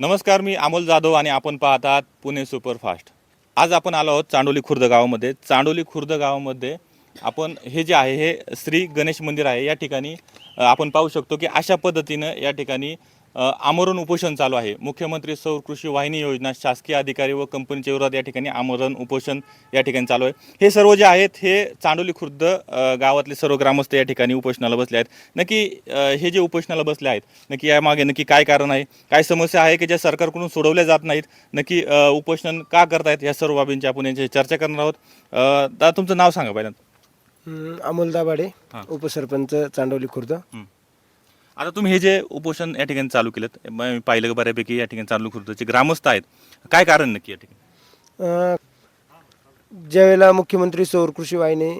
नमस्कार मी अमोल जाधव आणि आपण पाहत आहात पुणे सुपरफास्ट. आज आपण आलो आहोत चांडोली खुर्द गावामध्ये. चांडोली खुर्द गावामध्ये आपण हे जे आहे हे श्री गणेश मंदिर आहे. या ठिकाणी आपण पाहू शकतो की अशा पद्धतीनं या ठिकाणी आमरण उपोषण चालू आहे. मुख्यमंत्री सौर कृषी वाहिनी योजना शासकीय अधिकारी व कंपनीच्या विरोधात या ठिकाणी आमरण उपोषण या ठिकाणी चालू आहे. हे सर्व जे आहेत हे चांडोली खुर्द गावातले सर्व ग्रामस्थ या ठिकाणी उपोषणाला बसले आहेत. नक्की हे जे उपोषणाला बसले आहेत नक्की यामागे नक्की काय कारण आहे? काय समस्या आहे की ज्या सरकारकडून सोडवल्या जात नाहीत? नक्की उपोषण का करतायत? या सर्व बाबींची आपण यांची चर्चा करणार आहोत. दादा तुमचं नाव सांगा पहिल्यांदा. अमोल दाभाडे. उपसरपंच चांडवली खुर्द. आता तुम्ही हे जे उपोषण या ठिकाणी चालू केलं मी पाहिलं बऱ्यापैकी या ठिकाणी चालू करतो जे ग्रामस्थ आहेत. काय कारण नक्की या ठिकाणी? अं, ज्यावेळेला मुख्यमंत्री सौर कृषी वाहिनी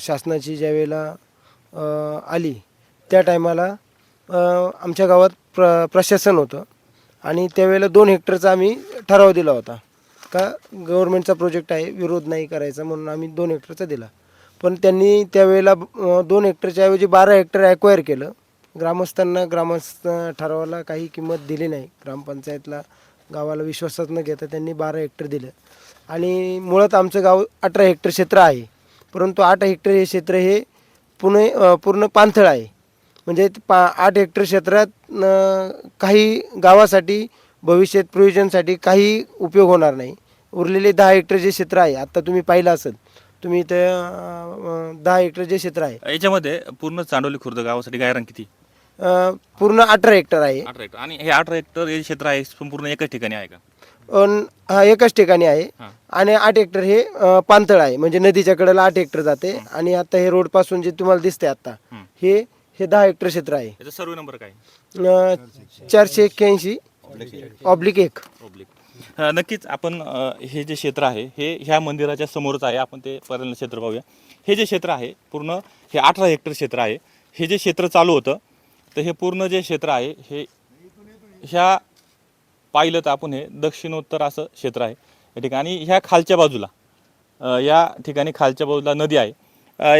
शासनाची ज्यावेळेला आली त्या टायमाला आमच्या गावात प्र प्रशासन होतं. आणि त्यावेळेला दोन हेक्टरचा आम्ही ठराव दिला होता. का गव्हर्नमेंटचा प्रोजेक्ट आहे विरोध नाही करायचा म्हणून आम्ही दोन हेक्टरचा दिला. पण त्यांनी त्यावेळेला दोन हेक्टरच्या ऐवजी बारा हेक्टर ॲक्वायर केलं. ग्रामस्थांना ग्रामस्थ ठरावाला काही किंमत दिली नाही. ग्रामपंचायतला गावाला विश्वासात न घेता त्यांनी बारा हेक्टर दिलं. आणि मुळात आमचं गाव अठरा हेक्टर क्षेत्र आहे. परंतु आठ हेक्टर हे क्षेत्र हे पुणे पूर्ण पाणथळ आहे. म्हणजे पा आठ हेक्टर क्षेत्रात काही गावासाठी भविष्यात प्रयोजनसाठी काही उपयोग होणार नाही. उरलेले दहा हेक्टर जे क्षेत्र आहे आत्ता तुम्ही पाहिलं असेल तुम्ही इथं दहा हेक्टर जे क्षेत्र आहे. याच्यामध्ये पूर्ण चांडोली खुर्द गावासाठी गायरान किती? अं, पूर्ण अठरा हेक्टर आहे. अठरा हेक्टर. आणि हे अठरा हेक्टर हे क्षेत्र आहे संपूर्ण एकाच ठिकाणी आहे का? अन हा एकाच ठिकाणी आहे. हां. आणि आठ हेक्टर हे अं, पाणथळ आहे. म्हणजे नदीच्या कडेला आठ हेक्टर जाते. आणि आता हे रोडपासून जे तुम्हाला दिसते आता हं. हे हे दहा हेक्टर क्षेत्र आहे. याचा सर्व नंबर काय? अं, चारशे एक्क्याऐंशी. ऑब्लिक एक. पब्लिक नक्कीच आपण अ, हे जे क्षेत्र आहे हे ह्या मंदिराच्या समोरच आहे. आपण ते पर्यटन क्षेत्र पाहूया. हे जे क्षेत्र आहे पूर्ण हे अठरा हेक्टर क्षेत्र आहे. हे जे क्षेत्र चालू होतं तर हे पूर्ण जे क्षेत्र आहे हे ह्या पाहिलं तर आपण हे दक्षिणोत्तर असं क्षेत्र आहे. या ठिकाणी ह्या खालच्या बाजूला या ठिकाणी खालच्या बाजूला नदी आहे.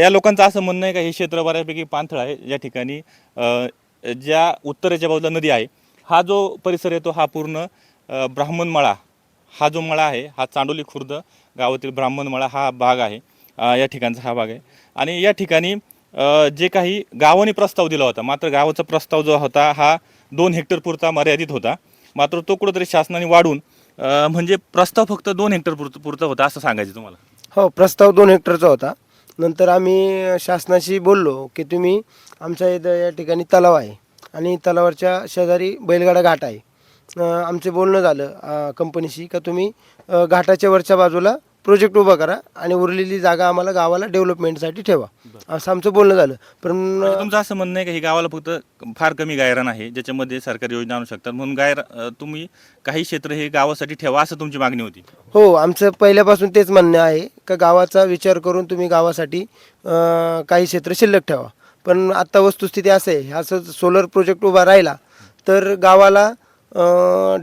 या लोकांचं असं म्हणणं आहे का हे क्षेत्र बऱ्यापैकी पाणथळ आहे. या ठिकाणी ज्या उत्तरेच्या बाजूला नदी आहे हा जो परिसर येतो हा पूर्ण ब्राह्मण मळा. हा जो मळा आहे हा चांडोली खुर्द गावातील ब्राह्मण मळा हा भाग आहे. या ठिकाणचा हा भाग आहे. आणि या ठिकाणी जे काही गावाने प्रस्ताव दिला होता मात्र गावाचा प्रस्ताव जो होता हा दोन हेक्टर पुरता मर्यादित होता. मात्र तो कुठंतरी शासनाने वाढून म्हणजे प्रस्ताव फक्त दोन हेक्टर पुर पुरता होता असं सांगायचं तुम्हाला. हो प्रस्ताव दोन हेक्टरचा होता. नंतर आम्ही शासनाशी बोललो की तुम्ही आमच्या इथं या ठिकाणी तलाव आहे आणि तलावाच्या शेजारी बैलगाडा घाट आहे. आमचे बोलणं झालं कंपनीशी का तुम्ही घाटाच्या वरच्या बाजूला प्रोजेक्ट उभा करा आणि उरलेली जागा आम्हाला गावाला डेव्हलपमेंटसाठी ठेवा. असं आमचं बोलणं झालं. पण म्हणजे तुमचं असं म्हणणं आहे की हे गावाला फक्त फार कमी गायरान आहे ज्याच्यामध्ये सरकारी योजना आणू शकतात म्हणून गायर तुम्ही काही क्षेत्र हे गावासाठी ठेवा असं तुमची मागणी होती. हो आमचं पहिल्यापासून तेच म्हणणं आहे का गावाचा विचार करून तुम्ही गावासाठी काही क्षेत्र शिल्लक ठेवा. पण आत्ता वस्तुस्थिती असं आहे असं सोलर प्रोजेक्ट उभा राहिला तर गावाला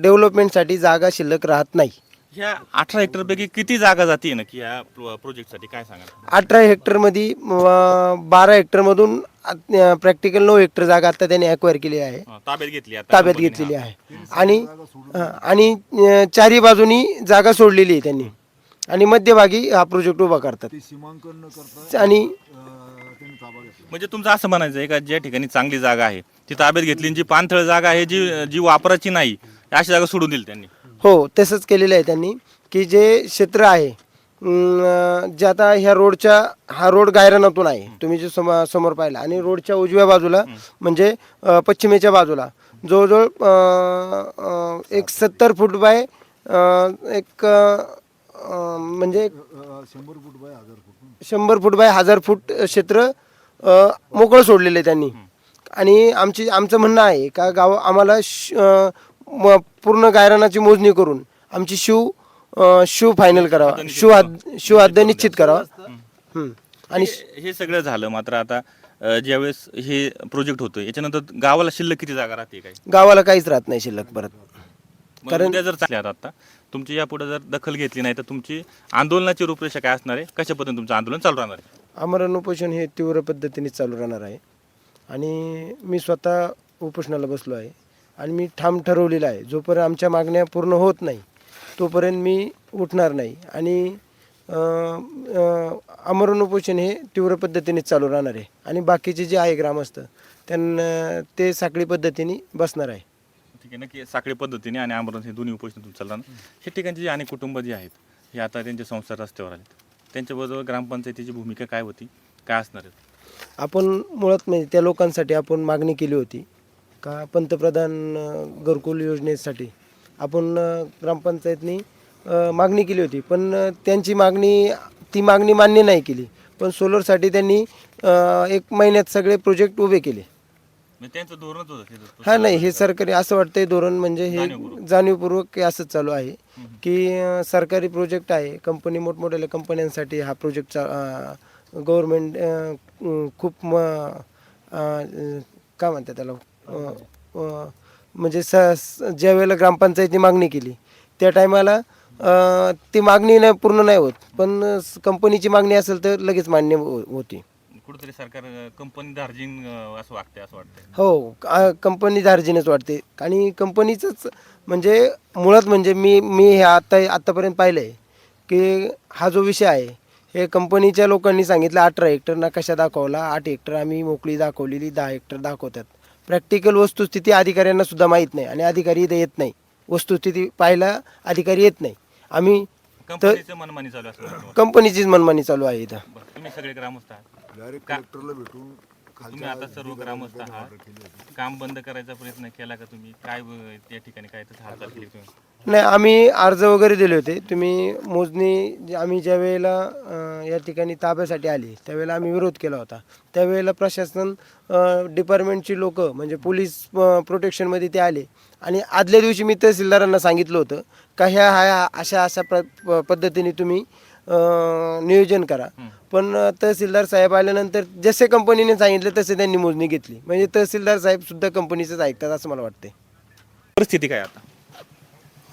डेव्हलपमेंटसाठी जागा शिल्लक राहत नाही. ह्या अठरा हेक्टरपैकी किती जागा जाते नक्की या प्रो- प्रोजेक्टसाठी? काय सांगा अठरा हेक्टरमध्ये अं, बारा हेक्टरमधून प्रॅक्टिकल नऊ हेक्टर जागा आता त्यांनी ॲक्वायर केली आहे. ताब्यात घेतली आता. ताब्यात कंपनीने, घेतलेली. आहे. आणि हं, आणि अं, चारी बाजूनी जागा सोडलेली आहे त्यांनी. आणि मध्यभागी हा प्रोजेक्ट उभा करतात. आणि म्हणजे तुमचं असं म्हणायचं आहे का ज्या ठिकाणी चांगली जागा आहे ती ताब्यात घेतली आणि जी पाणथळ जागा आहे जी जी वापराची नाही अशी जागा सोडून दिली त्यांनी. हो तसंच केलेलं आहे त्यांनी की जे क्षेत्र आहे जे आता ह्या रोडच्या हा रोड गायरानातून आहे तुम्ही जे समोर समोर पाहिला आणि रोडच्या उजव्या बाजूला म्हणजे पश्चिमेच्या बाजूला जवळजवळ एक सत्तर फूट बाय एक म्हणजे शंभर फूट बाय हजार फूट. शंभर फूट बाय हजार फूट क्षेत्र मोकळं सोडलेलं आहे त्यांनी. आणि आमची आमचं म्हणणं आहे का गाव आम्हाला म- पूर्ण गायरानाची मोजणी करून आमची शिव अ, शिव फायनल करावा. शिव हद शिव हद्द निश्चित करावा. आणि हे हे सगळं झालं मात्र आता अ, ज्यावेळेस हे प्रोजेक्ट होतं याच्यानंतर गावाला शिल्लक किती जागा राहते काय? गावाला काहीच राहत नाही शिल्लक परत. कारण उद्या जर चालल्या आता तुमची यापुढे जर दखल घेतली नाही तर तुमची आंदोलनाची रूपरेषा काय असणार आहे? कशा पद्धतीने तुमचं आंदोलन चालू राहणार आहे? आमरण उपोषण हे तीव्र पद्धतीने चालू राहणार आहे. आणि मी स्वतः उपोषणाला बसलो आहे. आणि मी ठाम ठरवलेलं आहे. जोपर्यंत आमच्या मागण्या पूर्ण होत नाही तोपर्यंत मी उठणार नाही. आणि अं, अं, आमरण उपोषण हे तीव्र पद्धतीने चालू राहणार आहे. आणि बाकीचे जे आहे ग्रामस्थ त्यांना ते साखळी पद्धतीने बसणार आहे. ठीक आहे नक्की साखळी पद्धतीने आणि आमरण हे दोन्ही उपोषण चालणार. हे ठिकाणचे जे अनेक कुटुंब जे आहेत हे आता त्यांचे संसार रस्त्यावर आलेत त्यांच्याबरोबर ग्रामपंचायतीची भूमिका काय होती? काय असणार आहे? आपण मुळात म्हणजे त्या लोकांसाठी आपण मागणी केली होती. का पंतप्रधान अं, घरकुल योजनेसाठी? आपण अं, ग्रामपंचायतनी अं, मागणी केली होती पण अं, त्यांची मागणी ती मागणी मान्य नाही केली. पण सोलरसाठी त्यांनी अं, एक महिन्यात सगळे प्रोजेक्ट उभे केले. म्हणजे त्यांचं धोरणच होतं हे हा नाही हे सरकारी असं वाटतंय धोरण म्हणजे हे जाणीवपूर्वक. असंच चालू आहे. की अं, सरकारी प्रोजेक्ट आहे कंपनी मोठमोठ्या कंपन्यांसाठी हा प्रोजेक्ट गव्हर्मेंट खूप म अं, काय म्हणतात त्याला? अं, म्हणजे स स- ज्या वेळेला ग्रामपंचायतीने मागणी केली त्या टायमाला ती मागणी नाही पूर्ण नाही होत. पण स- कंपनीची मागणी असेल तर लगेच मान्य हो- होती. कुठेतरी सरकार कंपनी दार्जिन असं वागतंय असं वाटतंय. हो कंपनी दार्जिनच वाटते. आणि कंपनीचंच म्हणजे मुळात म्हणजे मी मी हे आता आत्तापर्यंत पाहिलं आहे की हा जो विषय आहे हे कंपनीच्या लोकांनी सांगितलं अठरा हेक्टर नकाशा दाखवला आठ हेक्टर आम्ही मोकळी दाखवलेली दहा हेक्टर दाखवतात. प्रॅक्टिकल वस्तुस्थिती अधिकाऱ्यांना सुद्धा माहीत नाही आणि अधिकारी इथे येत नाही. वस्तुस्थिती पाहायला अधिकारी येत नाही. आम्ही कंपनीचं मनमानी चालू असं. कंपनीचीच मनमानी चालू आहे इथं. तुम्ही सगळे ग्रामस्थ आहात. डायरेक्ट का- कलेक्टरला भेटून तुम्ही आता सर्व ग्रामस्थ आहात. काम बंद करायचा प्रयत्न केला का तुम्ही? काय ब- त्या ठिकाणी काय तसं हालचाल केली तुम्ही? नाही आम्ही अर्ज वगैरे दिले होते. तुम्ही मोजणी जे आम्ही ज्या वेळेला अं, या ठिकाणी ताब्यासाठी आली त्यावेळेला आम्ही विरोध केला होता. त्यावेळेला प्रशासन डिपार्टमेंटची लोक म्हणजे पोलीस अं, प्रोटेक्शनमध्ये ते आले. आणि आदल्या दिवशी मी तहसीलदारांना सांगितलं होतं का ह्या ह्या अशा अशा प्र प- पद्धतीने तुम्ही अं, नियोजन करा. पण अं, तहसीलदार साहेब आल्यानंतर जसे कंपनीने सांगितले तसे त्यांनी मोजणी घेतली. म्हणजे तहसीलदार साहेब सुद्धा कंपनीचंच ऐकतात असं मला वाटते परिस्थिती काय आता?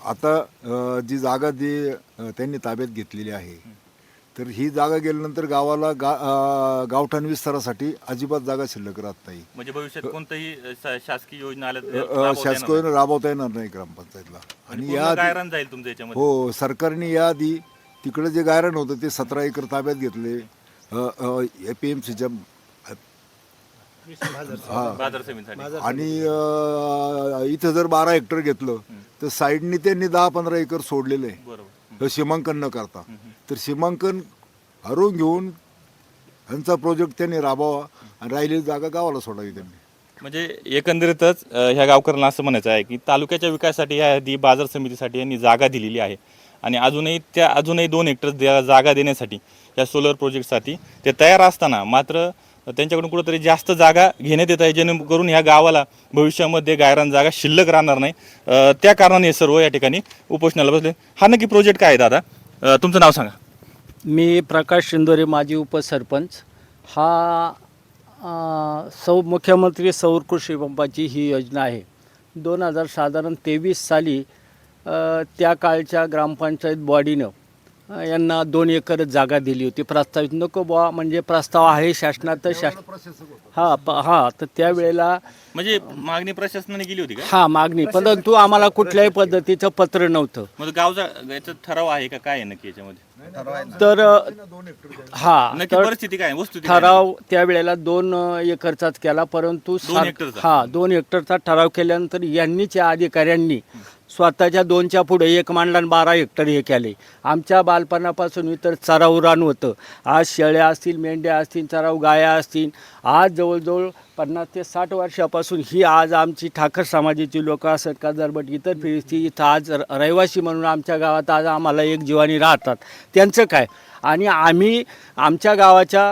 आता जी जागा जी त्यांनी ताब्यात घेतलेली आहे तर ही जागा गेल्यानंतर गावाला गा अ, गावठाण विस्तारासाठी अजिबात जागा शिल्लक राहत नाही. म्हणजे भविष्यात कोणतंही शा- शासकीय योजना आल्या तर अ, राबवता येणार नाही. शासकीय राबवता येणार नाही ग्रामपंचायतला. आणि पूर्ण या गायरान जाईल तुमच्या याच्यामध्ये? हो सरकारने याआधी तिकडे जे गायरान होतं ते सतरा एकर ताब्यात घेतले. ए पी एम सीच्या बाजार समितीसाठी. आणि अ, इथं जर बारा हेक्टर घेतलं तर साईडनी त्यांनी दहा पंधरा एकर सोडलेलं आहे. बरोबर. हे सीमांकन न करता. तर सीमांकन हरवून घेऊन ह्यांचा प्रोजेक्ट त्यांनी राबवावा आणि राहिलेली जागा गावाला सोडावी त्यांनी. म्हणजे एकंदरीतच अ, ह्या गावकऱ्यांना असं म्हणायचं आहे की तालुक्याच्या विकासासाठी या आधी बाजार समितीसाठी यांनी जागा दिलेली आहे. आणि अजूनही त्या अजूनही दोन हेक्टर द्या- जागा देण्यासाठी या सोलर प्रोजेक्टसाठी ते तयार असताना मात्र त्यांच्याकडून कुठंतरी जास्त जागा घेण्यात येत आहे जेणेकरून ह्या गावाला भविष्यामध्ये गायरान जागा शिल्लक राहणार नाही. त्या कारणाने हे सर्व या ठिकाणी उपोषणाला बसले. हा नक्की प्रोजेक्ट काय आहे दादा? तुमचं नाव सांगा. मी प्रकाश शिंदोरे माजी उपसरपंच. हा सौ मुख्यमंत्री सौर कृषी पंपाची ही योजना आहे. दोन हजार साधारण तेवीस साली त्या काळच्या ग्रामपंचायत बॉडीनं यांना दोन एकर जागा दिली होती. प्रस्तावित नको बुवा म्हणजे प्रस्ताव आहे शासनात तर शास हां प हां तर त्यावेळेला म्हणजे मागणी प्रशासनाने केली होती का? हां मागणी. परंतु आम्हाला कुठल्याही पद्धतीचं पत्र नव्हतं. म्हणजे गावचा याचा ठराव आहे का? काय आहे नक्की याच्यामध्ये? तर हां नक्की तर परिस्थिती काय आहे? वस्तुस्थिती काय आहे? ठराव त्यावेळेला दोन अ, एकरचाच केला परंतु सार- हेक्टरचा? हा दोन हेक्टरचा ठराव केल्यानंतर यांनीच या अधिकाऱ्यांनी स्वतःच्या दोनच्या पुढे एक मांडला आणि बारा हेक्टर हे केले आमच्या बालपणापासून इतर चराव रान होतं आज शेळ्या असतील मेंढ्या असतील चराव गाया असतील आज जवळजवळ पन्नास ते साठ वर्षापासून ही आज आमची ठाकर समाजाची लोक असत काजरबट इतर फिरस्ती इथं आज र- रहिवासी म्हणून आमच्या गावात आज आम्हाला एक जीवानी राहतात. त्यांचं काय? आणि आम्ही आमच्या गावाच्या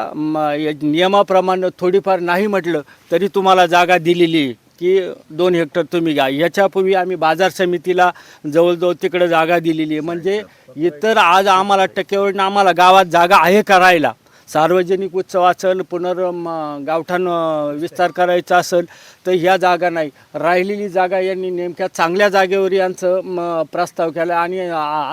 नियमाप्रमाणे थोडीफार नाही म्हटलं तरी तुम्हाला जागा दिलेली की दोन हेक्टर तुम्ही घ्या. याच्यापूर्वी आम्ही बाजार समितीला जवळजवळ तिकडं जागा दिलेली. आहे म्हणजे इतर आज आम्हाला टक्केवारीनं आम्हाला गावात जागा आहे करायला सार्वजनिक उत्सव असेल पुनर् गावठाण विस्तार करायचा असेल तर ह्या जागा नाही. राहिलेली जागा यांनी नेमक्या चांगल्या जागेवर यांचं म, प्रस्ताव केला आणि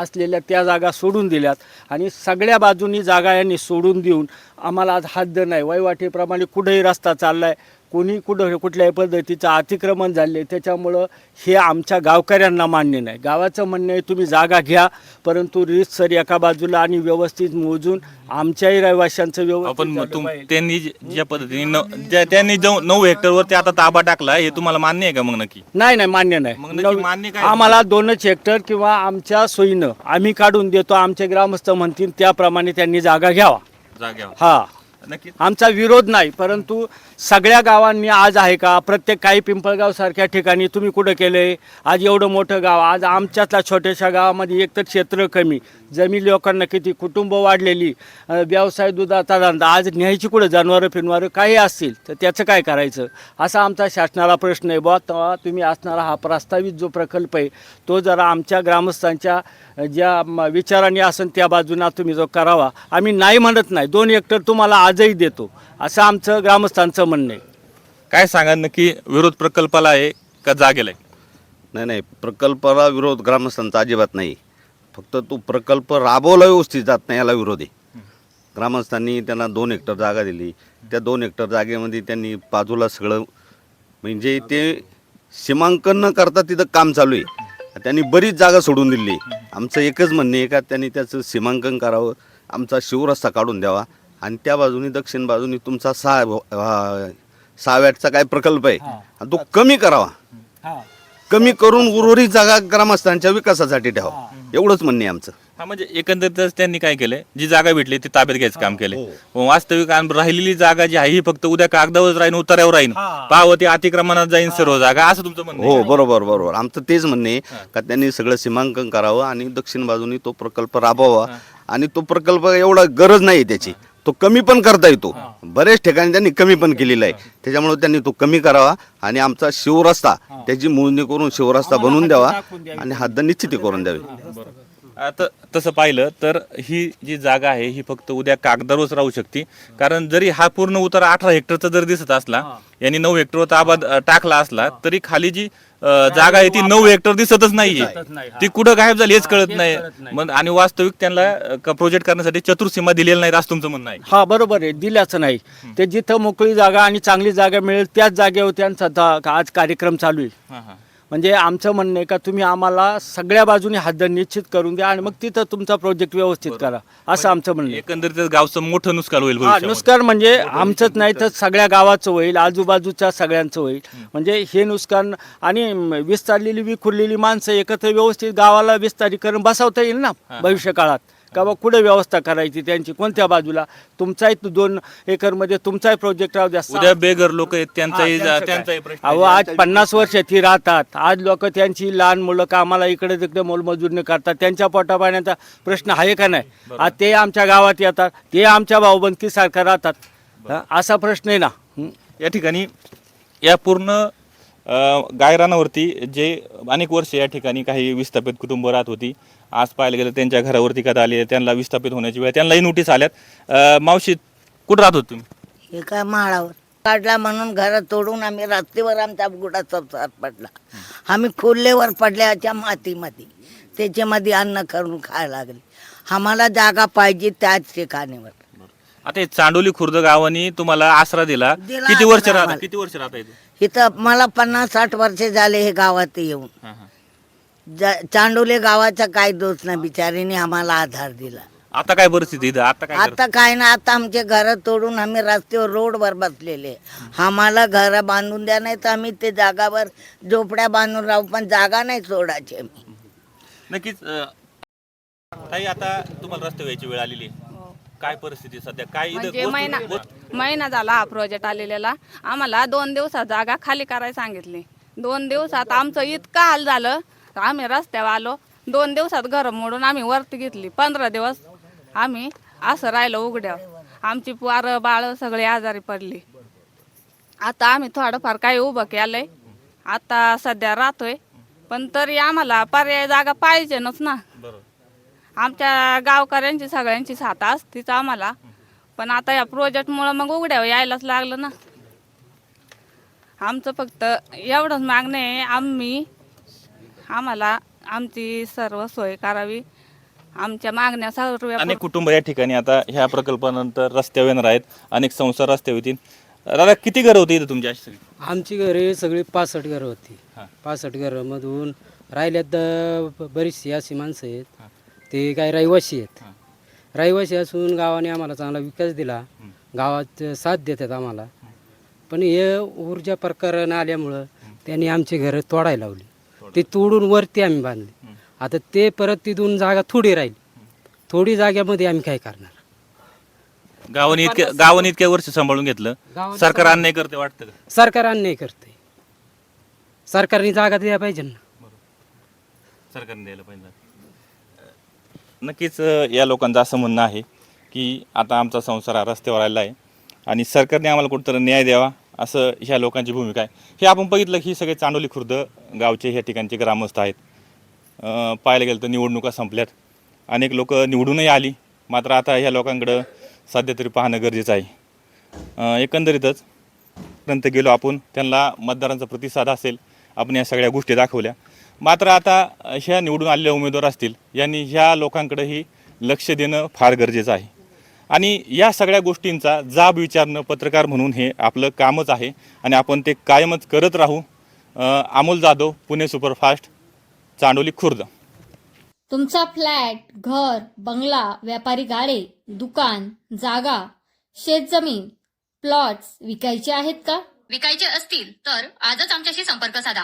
असलेल्या त्या जागा सोडून दिल्यात. आणि सगळ्या बाजूनी जागा यांनी सोडून देऊन आम्हाला आज हद्द नाही. वयवाटीप्रमाणे कुठेही रस्ता चालला आहे कोणी कुठं कुठल्याही पद्धतीचं अतिक्रमण झाले त्याच्यामुळं हे आमच्या गावकऱ्यांना मान्य नाही. गावाचं म्हणणं आहे तुम्ही जागा घ्या परंतु सर एका बाजूला आणि व्यवस्थित मोजून आमच्याही रहिवाशांचं आपण तुम. त्यांनी ज्या पद्धतीने नऊ- ज्या- त्यांनी जो नऊ हेक्टरवर ते आता ताबा टाकला हे तुम्हाला मान्य आहे का मग नक्की? नाही नाही मान्य नाही. मग नक्की नवी- मान्य काय? आम्हाला दोनच हेक्टर किंवा आमच्या सोयीनं आम्ही काढून देतो आमचे ग्रामस्थ म्हणतील त्याप्रमाणे त्यांनी जागा घ्यावा. जाग्यावर हा. नक्की आमचा विरोध नाही परंतु सगळ्या गावांनी आज आहे का प्रत्येक काही पिंपळगाव सारख्या ठिकाणी तुम्ही कुठं केलंय आज एवढं मोठं गाव आज आमच्यातल्या छोट्याशा गावामध्ये एकतर क्षेत्र कमी जमीन लोकांना किती कुटुंब वाढलेली व्यवसाय दुधाचा धंदा आज न्यायची कुठं जनावरं फिरणारं काही असतील तर त्याचं काय करायचं? असा आमचा शासनाला प्रश्न आहे. बुवा तेव्हा तुम्ही असणारा हा प्रस्तावित जो प्रकल्प आहे तो जरा आमच्या ग्रामस्थांच्या ज्या म- विचारांनी असेल त्या बाजूनं तुम्ही जो करावा. आम्ही नाही म्हणत नाही. दोन हेक्टर तुम्हाला आज आजही देतो. असं आमचं ग्रामस्थांचं म्हणणं आहे. काय सांगा नक्की? विरोध प्रकल्पाला आहे का जागेला आहे? नाही नाही. प्रकल्पाला विरोध ग्रामस्थांचा अजिबात नाही. फक्त तो प्रकल्प राबवला व्यवस्थित जात नाही याला विरोध आहे. ग्रामस्थांनी त्यांना दोन हेक्टर जागा दिली. त्या दोन हेक्टर जागेमध्ये त्यांनी बाजूला सगळं म्हणजे ते सीमांकन न करता तिथं काम चालू आहे. त्यांनी बरीच जागा सोडून दिली. आमचं एकच म्हणणे आहे का त्यांनी त्याचं सीमांकन करावं. आमचा शिवरस्ता काढून द्यावा. आणि त्या बाजूनी दक्षिण बाजूनी तुमचा सहा वॅटचा काय प्रकल्प आहे आणि तो कमी करावा. कमी करून उर्वरित जागा ग्रामस्थांच्या विकासासाठी ठेवा. एवढंच म्हणणे आमचं. हा म्हणजे एकंदरीतच त्यांनी काय केलंय? जी जागा भेटली ती ताब्यात घ्यायचं काम केलंय. पण वास्तविक आणि राहिलेली जागा जी आहे ही फक्त उद्या कागदावर राहीन उतार्यावर राहीन. पाहावं ती अतिक्रमणात जाईन सर्व जागा असं तुमचं म्हणणं? हो बरोबर बरोबर. आमचं तेच म्हणणे का त्यांनी सगळं सीमांकन करावं आणि दक्षिण बाजूनी तो प्रकल्प राबवावा आणि तो प्रकल्प एवढा गरज नाही त्याची. तो कमी पण करता येतो. बरेच ठिकाणी त्यांनी कमी पण केलेला आहे. त्याच्यामुळे त्यांनी तो कमी करावा आणि आमचा शिवरस्ता त्याची मोजणी करून शिवरस्ता बनवून द्यावा आणि हद्द निश्चिती करून द्यावी. आता तसं पाहिलं तर ही जी जागा आहे ही फक्त उद्या कागदावरच राहू शकते. कारण जरी हा पूर्ण उतारा अठरा हेक्टरचा जर दिसत असला यांनी नऊ हेक्टरवर ताबा टाकला असला तरी खाली जी जागा आहे ती नऊ हेक्टर दिसतच नाहीये. नाही, ती कुठं गायब झाली हेच कळत नाही. मग आणि वास्तविक त्यांना प्रोजेक्ट करण्यासाठी चतुर्सीमा दिलेल्या नाहीत असं तुमचं म्हणणं आहे. हा बरोबर आहे. दिल्याचं नाही. ते जिथं मोकळी जागा आणि चांगली जागा मिळेल त्याच जागेवर त्यांचा आज कार्यक्रम चालू आहे. हा, हा. म्हणजे आमचं म्हणणं आहे का तुम्ही आम्हाला सगळ्या बाजूने हद्द निश्चित करून द्या आणि मग तिथं तुमचा प्रोजेक्ट व्यवस्थित करा. असं आमचं म्हणणं आहे. एकंदरीत गावचं मोठं नुकसान होईल हा भविष्यामध्ये. नुकसान म्हणजे आमचंच नाही तर सगळ्या गावाचं होईल आजूबाजूच्या सगळ्यांचं होईल. म्हणजे हे नुकसान आणि म, विस्तारलेली विखुरलेली माणसं एकत्र व्यवस्थित गावाला विस्तारीकरण बसवता येईल ना भविष्य काळात का बा कुठे व्यवस्था करायची त्यांची? कोणत्या बाजूला? तुमचाही तो दोन एकरमध्ये तुमचाही प्रोजेक्ट राहू द्या. उद्या बेघर लोक आहेत त्यांचाही? प्रश्न अहो आज पन्नास वर्ष ती राहतात. आज लोक त्यांची लहान मुलं कामाला इकडे तिकडे मोलमजुरी करतात? त्यांच्या पोटापाण्याचा प्रश्न आहे का नाही? आज ते आमच्या गावात येतात. ते आमच्या भाऊबंदकी सारखं राहतात. हा, असा प्रश्न आहे ना. हं. या ठिकाणी या पूर्ण गायरानावरती जे अनेक वर्ष या ठिकाणी काही विस्थापित कुटुंब राहत होती आज पाहायला गेलं त्यांच्या घरावरती कदा आली त्यांना विस्थापित होण्याची वेळ त्यांनाही नोटीस आल्यात. मावशी कुठं राहत होत? तुम्ही हे काय माळावर. काढला म्हणून घरात तोडून आम्ही रात्रीवर आमच्या बुडा संसार पडला. आम्ही खोल्लेवर पडल्याच्या मातीमध्ये. त्याच्यामध्ये अन्न करून खायला लागले. आम्हाला जागा पाहिजे त्याच ठिकाणीवर. आता हे चांडोली खुर्द गावानी तुम्हाला आसरा दिला. दिला किती वर्ष आसरा राहता आम्हाला. किती वर्ष राहता इथं? मला पन्नास साठ वर्ष झाले हे गावात येऊन. ज- चांडोले गावाचा काय दोष नाही बिचारीने आम्हाला आधार दिला. आता काय परिस्थिती इथं? आता काय करता? आता काय ना आता आमचे घर तोडून आम्ही रस्त्यावर रोडवर बसलेले. आम्हाला घर बांधून द्या नाही तर आम्ही ते जागावर झोपड्या बांधून राहू पण जागा नाही सोडायची आम्ही. नक्कीच अ, ताई आता तुम्हाला रस्ते व्हायची वेळ आलेली आहे. काय परिस्थिती सध्या? काय इथं म्हणजे गोष्ट- महिना गोष्ट- महिना झाला हा प्रोजेक्ट आलेला आम्हाला दोन दिवसात जागा खाली करायला सांगितली. दोन दिवसात आमचं इतकं हाल झालं. तर आम्ही रस्त्यावर आलो. दोन दिवसात घर मोडून आम्ही वरती घेतली. पंधरा दिवस आम्ही असं राहिलो उघड्यावर. आमची पोरं बाळ सगळे आजारी पडली. आता आम्ही थोडंफार काही उभं केलंय. आता सध्या राहतोय. पण तरी आम्हाला पर्याय जागा पाहिजेनच ना. आमच्या गावकऱ्यांची सगळ्यांची साथ असतीच आम्हाला. पण आता या प्रोजेक्टमुळं मग उघड्यावर यायलाच लागलं ना. आमचं फक्त एवढंच मागणं आहे आम्ही आम्हाला आमची सर्व सोय करावी. आमच्या मागण्या सर्व अनेक कुटुंब या ठिकाणी आता ह्या प्रकल्पानंतर रस्त्यावर येणार आहेत अनेक संसार रस्त्यावर येतील दादा किती घरं होती इथं तुमची अशी सगळी? आमची घरे सगळी पासष्ट घरं होती. हां. पासष्ट घरामधून राहिल्यात बरीचशी अशी माणसं आहेत. ते काय रहिवासी आहेत. हां. रहिवासी असून गावाने आम्हाला चांगला विकास दिला. गावात साथ देतात आम्हाला. पण हे ऊर्जा प्रकरण आल्यामुळं त्यांनी आमची घरं तोडायला लावली. ते तोडून वरती आम्ही बांधली. आता ते परत तिथून जागा थोडी राहील. थोडी जाग्यामध्ये आम्ही काय करणार? गावाने इतक्या गावाने इतक्या वर्ष सांभाळून घेतलं. गावाने सरकार अन्याय करते वाटतं का? सरकार अन्याय करते. सरकारने जागा द्यायला पाहिजे ना. सरकारने द्यायला पाहिजे. नक्कीच या लोकांचं असं म्हणणं आहे की आता आमचा संसार हा रस्त्यावर आलेला आहे आणि सरकारने आम्हाला कुठंतरी न्याय द्यावा असं ह्या लोकांची भूमिका आहे. हे आपण बघितलं की सगळे चांडोली खुर्द गावचे ह्या ठिकाणचे ग्रामस्थ आहेत. पाहायला गेलं तर निवडणुका संपल्यात. अनेक लोक निवडूनही आली. मात्र आता ह्या लोकांकडं सध्या तरी पाहणं गरजेचं आहे. एकंदरीतच पर्यंत गेलो आपण त्यांना मतदारांचा प्रतिसाद असेल. आपण या सगळ्या गोष्टी दाखवल्या. मात्र आता ह्या निवडून आलेल्या उमेदवार असतील यांनी ह्या लोकांकडेही लक्ष देणं फार गरजेचं आहे. आणि या सगळ्या गोष्टींचा जाब विचारणं पत्रकार म्हणून हे आपलं कामच आहे आणि आपण ते कायमच करत राहू. अमोल जाधव पुणे सुपरफास्ट चांडोली खुर्द. तुमचा फ्लॅट घर बंगला व्यापारी गाडे दुकान जागा शेतजमीन प्लॉट्स विकायचे आहेत का? विकायचे असतील तर आजच आमच्याशी संपर्क साधा.